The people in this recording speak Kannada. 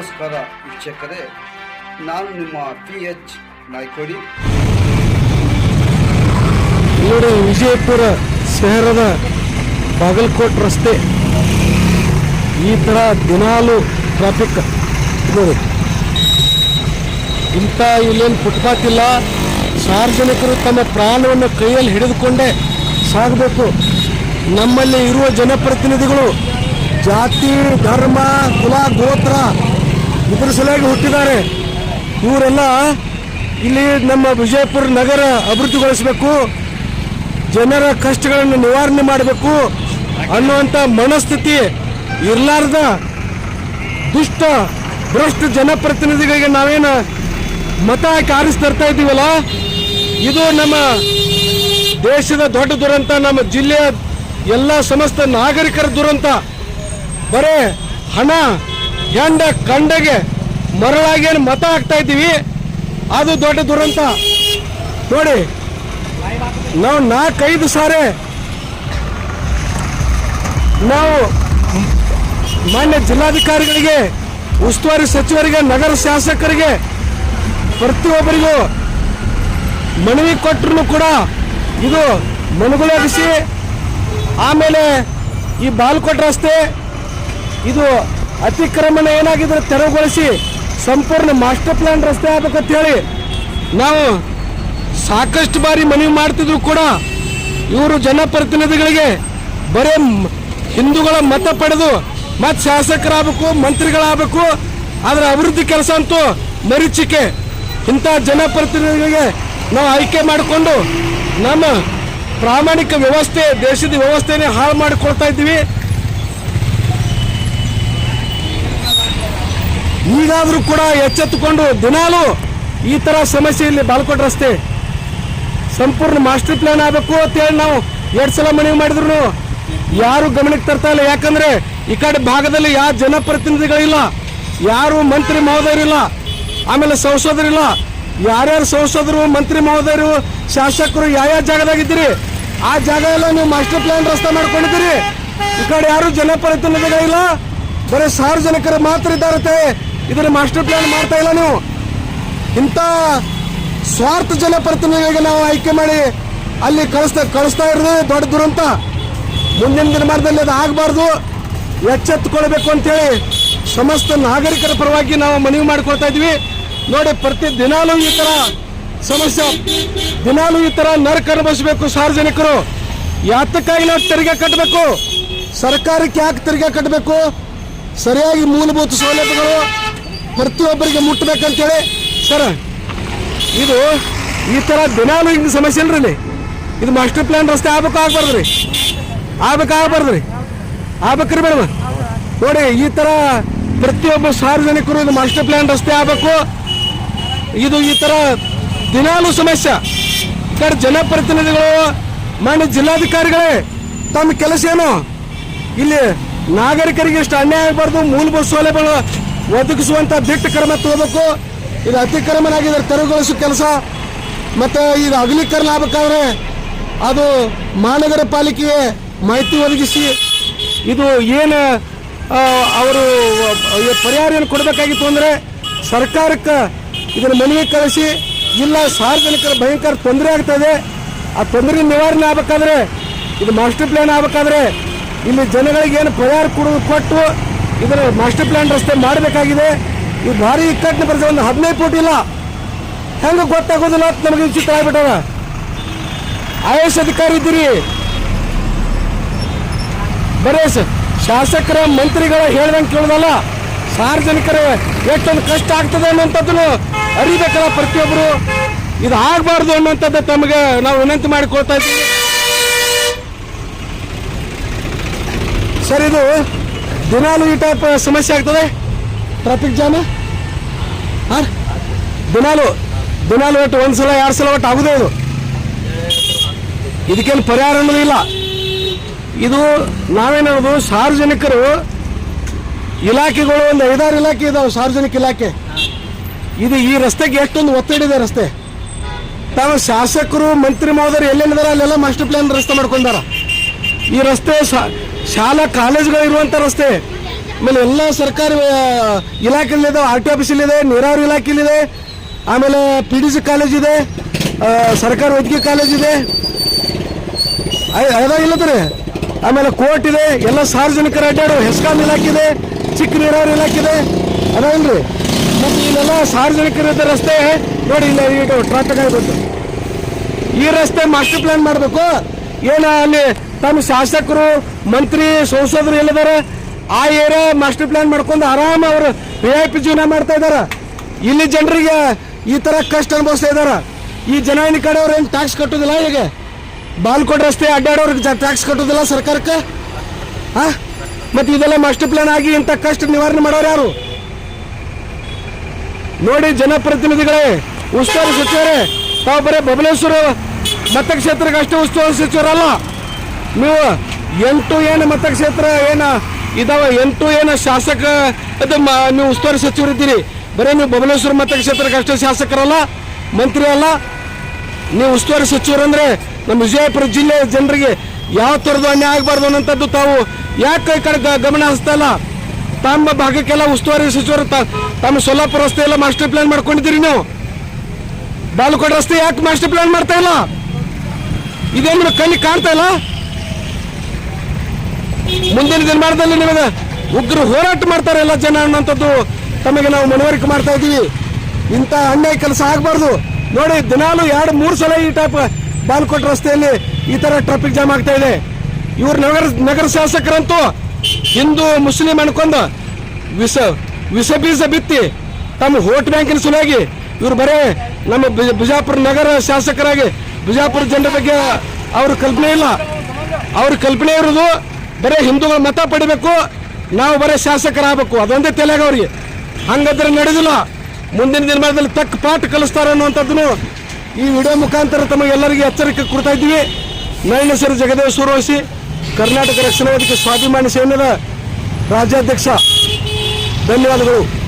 ನಮಸ್ಕಾರ ವೀಕ್ಷಕರೇ, ನಾನು ನಿಮ್ಮ ಪಿ ಎಚ್ ನಾಯ್ಕೋಡಿ. ನೋಡಿ, ವಿಜಯಪುರ ಶಹರದ ಬಾಗಲಕೋಟ್ ರಸ್ತೆ. ಈ ಥರ ದಿನಾಲು ಟ್ರಾಫಿಕ್ ನೋಡಿ. ಇಂಥ ಇಲ್ಲೇನು ಫುಟ್ಪಾತ್ ಇಲ್ಲ ಸಾರ್ವಜನಿಕರು ತಮ್ಮ ಪ್ರಾಣವನ್ನು ಕೈಯಲ್ಲಿ ಹಿಡಿದುಕೊಂಡೇ ಸಾಗಬೇಕು. ನಮ್ಮಲ್ಲಿ ಇರುವ ಜನಪ್ರತಿನಿಧಿಗಳು ಜಾತಿ, ಧರ್ಮ, ಕುಲ, ಗೋತ್ರ ಇದ್ರ ಸಲುವಾಗಿ ಹುಟ್ಟಿದ್ದಾರೆ. ಇವರೆಲ್ಲ ಇಲ್ಲಿ ನಮ್ಮ ವಿಜಯಪುರ ನಗರ ಅಭಿವೃದ್ಧಿಗೊಳಿಸಬೇಕು. ಜನರ ಕಷ್ಟಗಳನ್ನು ನಿವಾರಣೆ ಮಾಡಬೇಕು ಅನ್ನುವಂಥ ಮನಸ್ಥಿತಿ ಇರಲಾರ್ದ ದುಷ್ಟ, ಭ್ರಷ್ಟ ಜನಪ್ರತಿನಿಧಿಗಳಿಗೆ ನಾವೇನು ಮತ ಹಾಕಿ ಆರಿಸಿ ತರ್ತಾ ಇದ್ದೀವಲ್ಲ, ಇದು ನಮ್ಮ ದೇಶದ ದೊಡ್ಡ ದುರಂತ, ನಮ್ಮ ಜಿಲ್ಲೆಯ ಎಲ್ಲ ಸಮಸ್ತ ನಾಗರಿಕರ ದುರಂತ. ಬರೇ ಹಣ ಹೆಂಡ ಕಂಡಗೆ ಮರಳಾಗಿ ಏನು ಮತ ಹಾಕ್ತಾ ಇದ್ದೀವಿ? ಅದು ದೊಡ್ಡ ದುರಂತ. ನೋಡಿ, ನಾವು ನಾಲ್ಕೈದು ಸಾರಿ ನಾವು ಮಾನ್ಯ ಜಿಲ್ಲಾಧಿಕಾರಿಗಳಿಗೆ, ಉಸ್ತುವಾರಿ ಸಚಿವರಿಗೆ, ನಗರ ಶಾಸಕರಿಗೆ, ಪ್ರತಿಯೊಬ್ಬರಿಗೂ ಮನವಿ ಕೊಟ್ಟರು ಕೂಡ ಇದು ಮನಗೊಳಿಸಿ ಆಮೇಲೆ ಈ ಬಾಲ್ಕೋಟ್ ರಸ್ತೆ, ಇದು ಅತಿಕ್ರಮಣ ಏನಾಗಿದ್ರೆ ತೆರವುಗೊಳಿಸಿ ಸಂಪೂರ್ಣ ಮಾಸ್ಟರ್ ಪ್ಲಾನ್ ರಸ್ತೆ ಆಗ್ಬೇಕಂತ ಹೇಳಿ ನಾವು ಸಾಕಷ್ಟು ಬಾರಿ ಮನವಿ ಮಾಡ್ತಿದ್ರು ಕೂಡ ಇವರು ಜನಪ್ರತಿನಿಧಿಗಳಿಗೆ ಬರೇ ಹಿಂದೂಗಳ ಮತ ಪಡೆದು ಮತ್ತೆ ಶಾಸಕರಾಗಬೇಕು, ಮಂತ್ರಿಗಳಾಗಬೇಕು ಅದರ ಅಭಿವೃದ್ಧಿ ಕೆಲಸ ಅಂತೂ ಮರೀಚಿಕೆ. ಇಂಥ ಜನಪ್ರತಿನಿಧಿಗಳಿಗೆ ನಾವು ಆಯ್ಕೆ ಮಾಡಿಕೊಂಡು ನಮ್ಮ ಪ್ರಾಮಾಣಿಕ ವ್ಯವಸ್ಥೆ, ದೇಶದ ವ್ಯವಸ್ಥೆನೇ ಹಾಳು ಮಾಡಿಕೊಳ್ತಾ ಇದ್ದೀವಿ. ಈಗಾದರೂ ಕೂಡ ಎಚ್ಚೆತ್ತುಕೊಂಡು ದಿನಾಲು ಈ ಥರ ಸಮಸ್ಯೆ ಇಲ್ಲಿ ಬಾಲ್ಕೋಟ್ ರಸ್ತೆ ಸಂಪೂರ್ಣ ಮಾಸ್ಟರ್ ಪ್ಲಾನ್ ಆಗಬೇಕು ಅಂತೇಳಿ ನಾವು ಎರಡು ಸಲ ಮನವಿ ಮಾಡಿದ್ರು. ಯಾರು ಗಮನಕ್ಕೆ ತರ್ತಾ ಇಲ್ಲ. ಯಾಕಂದ್ರೆ ಈ ಕಡೆ ಭಾಗದಲ್ಲಿ ಯಾವ ಜನಪ್ರತಿನಿಧಿಗಳಿಲ್ಲ, ಯಾರು ಮಂತ್ರಿ ಮಹೋದಯರಿಲ್ಲ ಆಮೇಲೆ ಸಂಸದರಿಲ್ಲ ಯಾರ್ಯಾರು ಸಂಸದರು, ಮಂತ್ರಿ ಮಹೋದಯರು, ಶಾಸಕರು ಯಾವ ಜಾಗದಾಗಿದ್ದೀರಿ ಆ ಜಾಗ ಎಲ್ಲ ನೀವು ಮಾಸ್ಟರ್ ಪ್ಲಾನ್ ರಸ್ತೆ ಮಾಡ್ಕೊಂಡಿದ್ದೀರಿ. ಈ ಕಡೆ ಯಾರು ಜನಪ್ರತಿನಿಧಿಗಳಿಲ್ಲ, ಬರೀ ಸಾರ್ವಜನಿಕರು ಮಾತ್ರ ಇದ್ದಾರತ್ತೆ ಇದನ್ನ ಮಾಸ್ಟರ್ ಪ್ಲಾನ್ ಮಾಡ್ತಾ ಇಲ್ಲ ನೀವು. ಇಂಥ ಸ್ವಾರ್ಥ ಜನಪ್ರತಿನಿಧಿಗಳಿಗೆ ನಾವು ಆಯ್ಕೆ ಮಾಡಿ ಅಲ್ಲಿ ಕಳಿಸ್ತಾ ಕಳಿಸ್ತಾ ಇರೋದು ದೊಡ್ಡ ದುರಂತ. ಮುಂದಿನ ದಿನಮಾನದಲ್ಲಿ ಅದು ಆಗಬಾರ್ದು. ಎಚ್ಚೆತ್ತುಕೊಳ್ಬೇಕು ಅಂತೇಳಿ ಸಮಸ್ತ ನಾಗರಿಕರ ಪರವಾಗಿ ನಾವು ಮನವಿ ಮಾಡಿಕೊಳ್ತಾ ಇದ್ವಿ ನೋಡಿ, ಪ್ರತಿ ದಿನಾಲೂ ಈ ಥರ ಸಮಸ್ಯೆ, ದಿನಾಲೂ ಈ ಥರ ನರಕ ಅನುಭವಿಸಬೇಕು ಸಾರ್ವಜನಿಕರು. ಯಾತಕ್ಕಾಗಿ ನಾವು ತೆರಿಗೆ ಕಟ್ಟಬೇಕು? ಸರ್ಕಾರಕ್ಕೆ ಯಾಕೆ ತೆರಿಗೆ ಕಟ್ಟಬೇಕು? ಸರಿಯಾಗಿ ಮೂಲಭೂತ ಸೌಲಭ್ಯಗಳು ಪ್ರತಿಯೊಬ್ಬರಿಗೆ ಮುಟ್ಟಬೇಕಂತೇಳಿ, ಸರ್, ಇದು ಈ ಥರ ದಿನಾಲು ಹಿಂಗೆ ಸಮಸ್ಯೆ ಇಲ್ರಿ. ಇದು ಮಾಸ್ಟರ್ ಪ್ಲಾನ್ ರಸ್ತೆ ಆಗ್ಬೇಕು ಆಗ್ಬಾರ್ದು ರೀ. ಆಗ್ಬೇಕು ಆಗ್ಬಾರ್ದು ರೀ. ಆಗ್ಬೇಕ್ರಿ ಬೇಡವ ನೋಡಿ, ಈ ಥರ ಪ್ರತಿಯೊಬ್ಬ ಸಾರ್ವಜನಿಕರು ಇದು ಮಾಸ್ಟರ್ ಪ್ಲಾನ್ ರಸ್ತೆ ಆಗ್ಬೇಕು. ಇದು ಈ ಥರ ದಿನಾಲು ಸಮಸ್ಯೆ. ಕಡೆ ಜನಪ್ರತಿನಿಧಿಗಳು, ಮಾನ್ಯ ಜಿಲ್ಲಾಧಿಕಾರಿಗಳೇ, ತಮ್ಮ ಕೆಲಸ ಏನು ಇಲ್ಲಿ ನಾಗರಿಕರಿಗೆ ಎಷ್ಟು ಅನ್ಯಾಯ ಆಗಬಾರ್ದು, ಮೂಲಭೂತ ಸೌಲಭ್ಯಗಳು ಒದಗಿಸುವಂತ ದಿಟ್ಟ ಕ್ರಮ ತಗೋಬೇಕು. ಇದು ಅತಿಕ್ರಮಣ ಆಗಿದೆ ತೆರವುಗೊಳಿಸೋ ಕೆಲಸ. ಮತ್ತೆ ಇದು ಅಗಲೀಕರಣ ಆಗ್ಬೇಕಾದ್ರೆ ಅದು ಮಹಾನಗರ ಪಾಲಿಕೆಗೆ ಮಾಹಿತಿ ಒದಗಿಸಿ, ಇದು ಏನು ಅವರು ಪರಿಹಾರ ಏನು ಕೊಡಬೇಕಾಗಿತ್ತು ಅಂದರೆ ಸರ್ಕಾರಕ್ಕೆ ಇದನ್ನು ಮನವಿ ಕಳಿಸಿ, ಇಲ್ಲ ಸಾರ್ವಜನಿಕರ ಭಯಂಕರ ತೊಂದರೆ ಆಗ್ತದೆ. ಆ ತೊಂದರೆ ನಿವಾರಣೆ ಆಗ್ಬೇಕಾದ್ರೆ, ಇದು ಮಾಸ್ಟರ್ ಪ್ಲಾನ್ ಆಗ್ಬೇಕಾದ್ರೆ, ಇಲ್ಲಿ ಜನಗಳಿಗೆ ಏನು ಪರಿಹಾರ ಕೊಡೋದು ಕೊಟ್ಟು ಇದರ ಮಾಸ್ಟರ್ ಪ್ಲಾನ್ ರಸ್ತೆ ಮಾಡಬೇಕಾಗಿದೆ. ಇದು ಭಾರಿ ಇಕ್ಕಟ್ಟಿನ ಪರಿಸ್ಥಿತಿ ಒಂದು ಹದಿನೈದು ಫೂಟ್ ಇಲ್ಲ. ಹೆಂಗೆ ಗೊತ್ತಾಗೋದಿಲ್ಲ ನಮಗೆ ವಿಚಿತ್ರ ಆಗ್ಬಿಟ್ಟವ ಐ ಎಸ್ ಅಧಿಕಾರಿ ಇದ್ದೀರಿ. ಬರೇ ಶಾಸಕರ ಮಂತ್ರಿಗಳ ಹೇಳ್ದಂಗೆ ಕೇಳೋದಲ್ಲ. ಸಾರ್ವಜನಿಕರ, ಎಷ್ಟೊಂದು ಕಷ್ಟ ಆಗ್ತದೆ ಅನ್ನೋಂಥದ್ದನ್ನು ಅರಿಬೇಕಲ್ಲ ಪ್ರತಿಯೊಬ್ಬರು ಇದು ಆಗಬಾರ್ದು ಅನ್ನೋಂಥದ್ದು ತಮಗೆ ನಾವು ವಿನಂತಿ ಮಾಡಿಕೊಳ್ತಾ ಇದ್ದೀವಿ. ಸರ್, ಇದು ದಿನಾಲು ಈ ಟೈಪ್ ಸಮಸ್ಯೆ ಆಗ್ತದೆ? ಟ್ರಾಫಿಕ್ ಜಾಮ್ ಹಾಂ? ದಿನಾಲು ದಿನಾಲು ಒಟ್ಟು ಒಂದು ಸಲ, ಎರಡು ಸಲ ಒಟ್ಟು ಆಗುದೇ ಇದು. ಇದಕ್ಕೇನು ಪರಿಹಾರ ಅನ್ನೋದು ಇಲ್ಲ. ಇದು ನಾವೇನೋದು ಸಾರ್ವಜನಿಕರು ಇಲಾಖೆಗಳು ಒಂದು ಐದಾರು ಇಲಾಖೆ ಇದಾವೆ, ಸಾರ್ವಜನಿಕ ಇಲಾಖೆ. ಇದು ಈ ರಸ್ತೆಗೆ ಎಷ್ಟೊಂದು ಒತ್ತಡಿದೆ ರಸ್ತೆ. ತಾವು ಶಾಸಕರು, ಮಂತ್ರಿ, ಮಹೋದಯರು ಎಲ್ಲೆಲ್ಲಿದಾರ, ಅಲ್ಲೆಲ್ಲ ಮಾಸ್ಟರ್ ಪ್ಲಾನ್ ರಸ್ತೆ ಮಾಡ್ಕೊಂಡಾರ. ಈ ರಸ್ತೆ ಶಾಲಾ ಕಾಲೇಜುಗಳು ಇರುವಂಥ ರಸ್ತೆ. ಆಮೇಲೆ ಎಲ್ಲ ಸರ್ಕಾರಿ ಇಲಾಖೆ ಇಲಾಖೆಗಳಿದೆ ಆರ್ ಟಿ ಆಫೀಸಲ್ಲಿದೆ, ನೀರಾವರಿ ಇಲಾಖೆಯಲ್ಲಿದೆ, ಆಮೇಲೆ ಪಿ ಡಿ ಸಿ ಕಾಲೇಜ್ ಇದೆ ಸರ್ಕಾರಿ ವೈದ್ಯಕೀಯ ಕಾಲೇಜ್ ಇದೆ. ಅದ ಇಲ್ಲದ್ರಿ ಆಮೇಲೆ ಕೋರ್ಟ್ ಇದೆ, ಎಲ್ಲ ಸಾರ್ವಜನಿಕರ ಅಡ್ಡಾಡು, ಹೆಸ್ಕಾಂ ಇಲಾಖೆ ಇದೆ ಚಿಕ್ಕ ನೀರಾವರಿ ಇಲಾಖೆ ಇದೆ ಅದಾವಲ್ರಿ ಮತ್ತು ಇಲ್ಲೆಲ್ಲ ಸಾರ್ವಜನಿಕರ ರಸ್ತೆ, ನೋಡಿ ಇಲ್ಲ ಈಗ ಟ್ರಾಫಿಕ್ ಆಗಿಬಿಟ್ಟು ಈ ರಸ್ತೆ ಮಾಸ್ಟರ್ ಪ್ಲಾನ್ ಮಾಡಬೇಕು. ಏನ ಅಲ್ಲಿ ತಮ್ಮ ಶಾಸಕರು, ಮಂತ್ರಿ, ಸಂಸದರು ಎಲ್ಲಿದ್ದಾರೆ ಆ ಏರಿಯಾ ಮಾಸ್ಟರ್ ಪ್ಲಾನ್ ಮಾಡ್ಕೊಂಡು ಆರಾಮ ಅವರು ವಿಐಪಿ ಜೀವನ ಮಾಡ್ತಾ ಇದ್ದಾರೆ ಇಲ್ಲಿ ಜನರಿಗೆ ಈ ತರ ಕಷ್ಟ ಅನುಭವಿಸ್ತಾ ಇದ್ದಾರೆ ಈ ಜನಾಂಗ ಕಡೆಯವ್ರು ಏನು ಟ್ಯಾಕ್ಸ್ ಕಟ್ಟೋದಿಲ್ಲ ಈಗ? ಬಾಲ್ಕೋಟ್ ರಸ್ತೆ ಅಡ್ಡಾಡೋರಿಗೆ ಟ್ಯಾಕ್ಸ್ ಕಟ್ಟೋದಿಲ್ಲ ಸರ್ಕಾರಕ್ಕೆ? ಹಾ ಮತ್ತೆ ಇದೆಲ್ಲ ಮಾಸ್ಟರ್ ಪ್ಲಾನ್ ಆಗಿ ಇಂಥ ಕಷ್ಟ ನಿವಾರಣೆ ಮಾಡೋರು ಯಾರು? ನೋಡಿ ಜನಪ್ರತಿನಿಧಿಗಳೇ, ಉಸ್ತುವಾರಿ ಸಚಿವರೇ, ತಾವು ಬರೀ ಬಬಲೇಶ್ವರ ಮತಕ್ಷೇತ್ರಕ್ಕೆ ಅಷ್ಟೇ ಉಸ್ತುವಾರಿ ಸಚಿವರಲ್ಲ. ನೀವು ಎಂಟು ಏನು ಮತಕ್ಷೇತ್ರ ಏನು ಇದಾವ? ಎಂಟು ಏನು ಶಾಸಕ, ಅದು ನೀವು ಉಸ್ತುವಾರಿ ಸಚಿವರಿದ್ದೀರಿ. ಬರೀ ನೀವು ಬಬಲೇಶ್ವರ ಮತಕ್ಷೇತ್ರಕ್ಕೆ ಅಷ್ಟೇ ಶಾಸಕರಲ್ಲ, ಮಂತ್ರಿ ಅಲ್ಲ. ನೀವು ಉಸ್ತುವಾರಿ ಸಚಿವರಂದ್ರೆ ನಮ್ಮ ವಿಜಯಪುರ ಜಿಲ್ಲೆ ಜನರಿಗೆ ಯಾವ ಥರದ ಅನ್ಯಾಯ ಆಗಬಾರ್ದು ಅನ್ನೋಂಥದ್ದು ತಾವು ಯಾಕೆ ಈ ಕಡೆ ಗಮನ ಹರಿಸ್ತಾ ಇಲ್ಲ? ತಮ್ಮ ಭಾಗಕ್ಕೆಲ್ಲ ಉಸ್ತುವಾರಿ ಸಚಿವರು ತಮ್ಮ ಸೊಲ್ಲಾಪುರ ರಸ್ತೆ ಎಲ್ಲ ಮಾಸ್ಟರ್ ಪ್ಲಾನ್ ಮಾಡ್ಕೊಂಡಿದ್ದೀರಿ ನೀವು. ಬಾಲಕೋಟೆ ರಸ್ತೆ ಯಾಕೆ ಮಾಸ್ಟರ್ ಪ್ಲಾನ್ ಮಾಡ್ತಾ ಇಲ್ಲ? ಇದೇನು ಕಣ್ಣಿಗೆ ಕಾಣ್ತಾ ಇಲ್ಲ? ಮುಂದಿನ ದಿನಮಾನದಲ್ಲಿ ನಿಮಗೆ ಉಗ್ರ ಹೋರಾಟ ಮಾಡ್ತಾರೆ ಎಲ್ಲ ಜನ ಅನ್ನೋಂಥದ್ದು ತಮಗೆ ನಾವು ಮನವರಿಕೆ ಮಾಡ್ತಾ ಇದ್ದೀವಿ. ಇಂಥ ಅನ್ಯಾಯ ಕೆಲಸ ಆಗಬಾರ್ದು. ನೋಡಿ, ದಿನಾಲು ಎರಡು, ಮೂರು ಸಲ ಈ ಟೈಪ್ ಬಾಲ್ಕೋಟ್ ರಸ್ತೆಯಲ್ಲಿ ಈ ತರ ಟ್ರಾಫಿಕ್ ಜಾಮ್ ಆಗ್ತಾ ಇದೆ. ಇವರು ನಗರ ನಗರ ಶಾಸಕರಂತೂ ಹಿಂದೂ, ಮುಸ್ಲಿಂ ಅನ್ಕೊಂಡು ವಿಷ ವಿಷ ಬೀಜ ಬಿತ್ತಿ ತಮ್ಮ ಹೋಟ್ ಬ್ಯಾಂಕಿನ ಸಲುವಾಗಿ ಇವರು ಬರೇ ನಮ್ಮ ಬಿಜಾಪುರ ನಗರ ಶಾಸಕರಾಗಿ, ಬಿಜಾಪುರ ಜನರ ಬಗ್ಗೆ ಅವ್ರ ಕಲ್ಪನೆ ಇಲ್ಲ. ಅವ್ರ ಕಲ್ಪನೆ ಇರೋದು ಬರೇ ಹಿಂದೂಗಳು ಮತ ಪಡಿಬೇಕು, ನಾವು ಬರೀ ಶಾಸಕರಾಗಬೇಕು. ಅದೊಂದೇ ತಲೆಯಾಗ ಅವ್ರಿಗೆ. ಹಂಗಾದ್ರೆ ನಡೆದಿಲ್ಲ. ಮುಂದಿನ ದಿನಮಾನದಲ್ಲಿ ತಕ್ಕ ಪಾಠ ಕಲಿಸ್ತಾರೆ ಅನ್ನುವಂಥದ್ದನ್ನು ಈ ವಿಡಿಯೋ ಮುಖಾಂತರ ತಮಗೆಲ್ಲರಿಗೆ ಎಚ್ಚರಿಕೆ ಕೊಡ್ತಾ ಇದ್ದೀವಿ. ನನ್ನ ಹೆಸರು ಜಗದೇವ್ ಸೂರ್ವಶಿ ಕರ್ನಾಟಕ ರಕ್ಷಣಾ ವೇದಿಕೆ ಸ್ವಾಭಿಮಾನಿ ಸೇನೆಯ ರಾಜ್ಯಾಧ್ಯಕ್ಷ. ಧನ್ಯವಾದಗಳು.